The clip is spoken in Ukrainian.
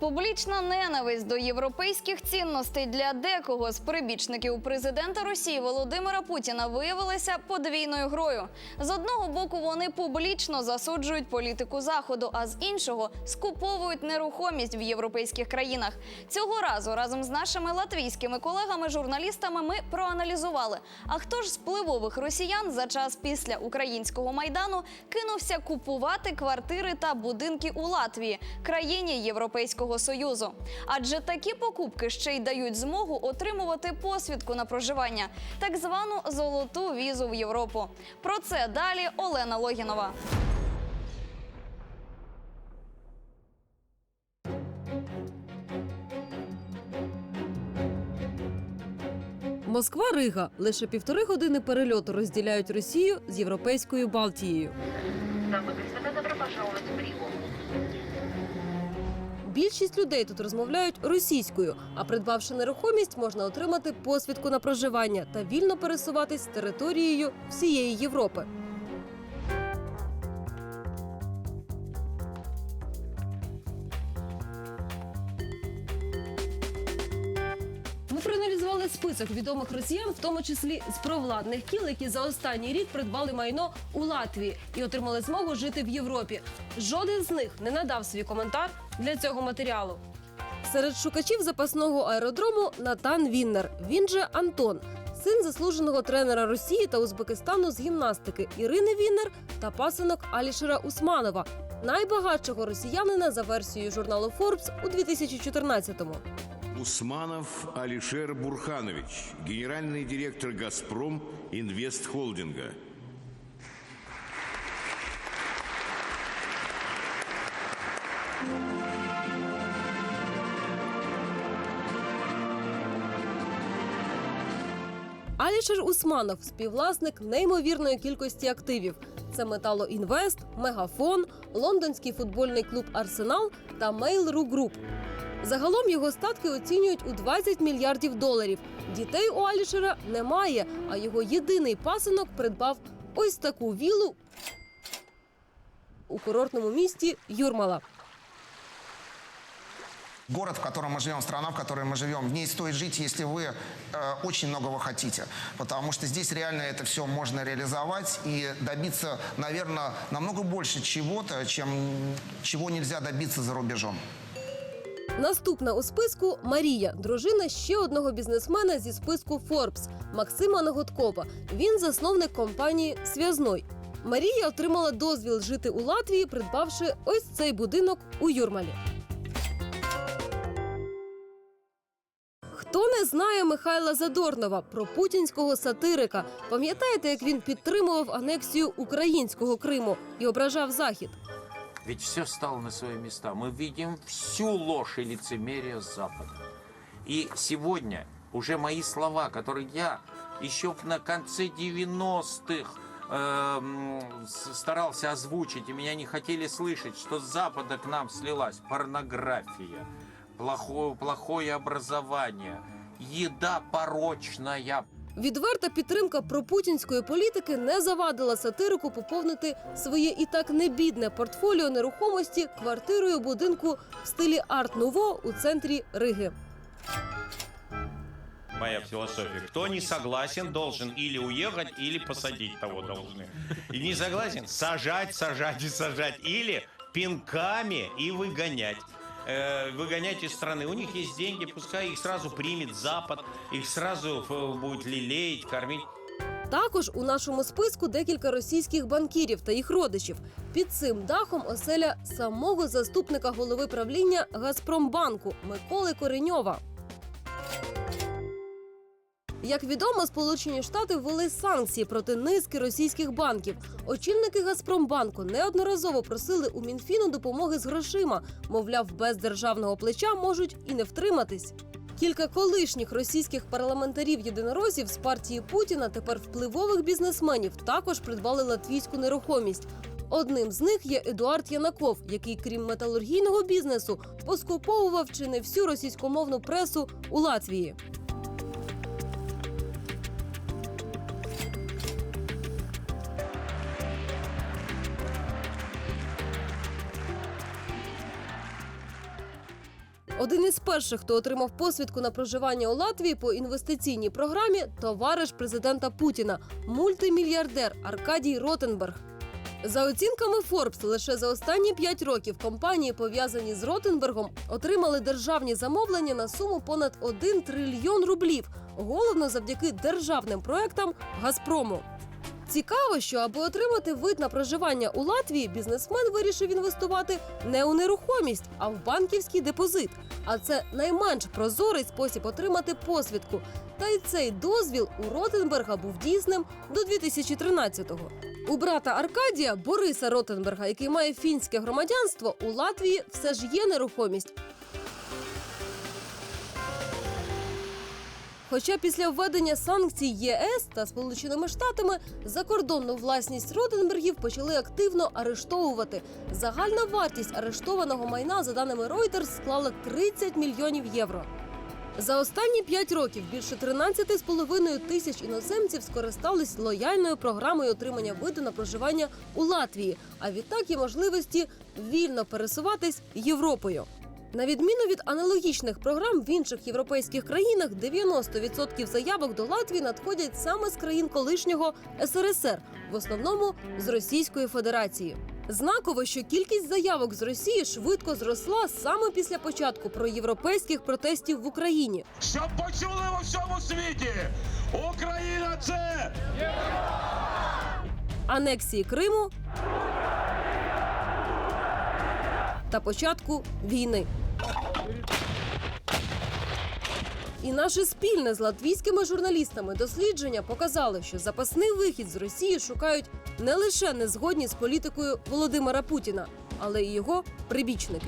Публічна ненависть до європейських цінностей для декого з прибічників президента Росії Володимира Путіна виявилася подвійною грою. З одного боку вони публічно засуджують політику заходу, а з іншого скуповують нерухомість в європейських країнах. Цього разу разом з нашими латвійськими колегами-журналістами ми проаналізували. А хто ж з впливових росіян за час після українського майдану кинувся купувати квартири та будинки у Латвії, країні Європейського союзу? Адже такі покупки ще й дають змогу отримувати посвідку на проживання, так звану золоту візу в Європу. Про це далі Олена Логінова. Москва Рига лише півтори години перельоту розділяють Росію з європейською Балтією. Дамы и господа, Більшість людей тут розмовляють російською, а придбавши нерухомість, можна отримати посвідку на проживання та вільно пересуватись територією всієї Європи. Список відомих росіян, в тому числі з провладних кіл, які за останній рік придбали майно у Латвії і отримали змогу жити в Європі. Жоден з них не надав свій коментар для цього матеріалу. Серед шукачів запасного аеродрому Натан Віннер. Він же Антон, син заслуженого тренера Росії та Узбекистану з гімнастики Ірини Віннер та пасинок Алішера Усманова, найбагатшого росіянина за версією журналу Forbes у 2014-му. Усманов Алишер Бурханович, генеральный директор «Газпром» Инвест Алішер Усманов співвласник неймовірної кількості активів. Це Металоінвест, Мегафон, лондонський футбольний клуб Арсенал та Mail.ru Group. Загалом його статки оцінюють у 20 мільярдів доларів. Дітей у Алішера немає, а його єдиний пасинок придбав ось таку вілу у курортному місті Юрмала Город, в котором мы живем, страна, в которой мы живем, в ней стоит жить, если вы э, очень многого хотите. Потому что здесь реально это все можно реализовать и добиться, наверное, намного больше чего-то, чем чего нельзя добиться за рубежом. Наступна у списку Марія, дружина ще одного бізнесмена зі списку Forbes Максима Нагодкова. Він засновник компанії Связной. Марія отримала дозвіл жити у Латвії, придбавши ось цей будинок у Юрмалі. Хто не знає Михайла Задорнова про путінського сатирика? Пам'ятаєте, як він підтримував анексію українського Криму і ображав Захід? Ведь все стало на свои места. Мы видим всю ложь и лицемерие Запада. И сегодня уже мои слова, которые я еще на конце 90-х эм, с- старался озвучить, и меня не хотели слышать, что с Запада к нам слилась порнография, плохое, плохое образование, еда порочная, Відверта підтримка пропутінської політики не завадила сатирику поповнити своє і так небідне портфоліо нерухомості квартирою будинку в стилі арт-нуво у центрі Риги. Моя философия. Кто не согласен, должен или уехать, или посадить того должны. И не согласен, сажать, сажать и сажать. Или пинками и выгонять Э, выгонять из страны. У них есть деньги, пускай их сразу примет Запад, их сразу э, будет лелеять, кормить. Також у нашому списку декілька російських банкірів та їх родичів. Під цим дахом оселя самого заступника голови правління Газпромбанку Миколи Кореньова. Як відомо, Сполучені Штати ввели санкції проти низки російських банків. Очільники Газпромбанку неодноразово просили у Мінфіну допомоги з грошима. Мовляв, без державного плеча можуть і не втриматись. Кілька колишніх російських парламентарів єдиноросів з партії Путіна, тепер впливових бізнесменів, також придбали латвійську нерухомість. Одним з них є Едуард Янаков, який, крім металургійного бізнесу, поскуповував чи не всю російськомовну пресу у Латвії. Один із перших, хто отримав посвідку на проживання у Латвії по інвестиційній програмі, товариш президента Путіна, мультимільярдер Аркадій Ротенберг. За оцінками Forbes, лише за останні 5 років компанії, пов'язані з Ротенбергом, отримали державні замовлення на суму понад 1 трильйон рублів, головно завдяки державним проектам Газпрому. Цікаво, що аби отримати вид на проживання у Латвії, бізнесмен вирішив інвестувати не у нерухомість, а в банківський депозит. А це найменш прозорий спосіб отримати посвідку. Та й цей дозвіл у Ротенберга був дійсним до 2013-го. У брата Аркадія Бориса Ротенберга, який має фінське громадянство, у Латвії все ж є нерухомість. Хоча після введення санкцій ЄС та Сполученими Штатами закордонну власність Ротенбергів почали активно арештовувати. Загальна вартість арештованого майна, за даними Reuters, склала 30 мільйонів євро. За останні 5 років більше 13,5 тисяч іноземців скористались лояльною програмою отримання виду на проживання у Латвії, а відтак є можливості вільно пересуватись Європою. На відміну від аналогічних програм в інших європейських країнах, 90% заявок до Латвії надходять саме з країн колишнього СРСР, в основному з Російської Федерації. Знаково, що кількість заявок з Росії швидко зросла саме після початку проєвропейських протестів в Україні. Щоб почули у всьому світі! Україна це анексії Криму та початку війни. І наше спільне з латвійськими журналістами дослідження показали, що запасний вихід з Росії шукають не лише незгодні з політикою Володимира Путіна, але й його прибічники.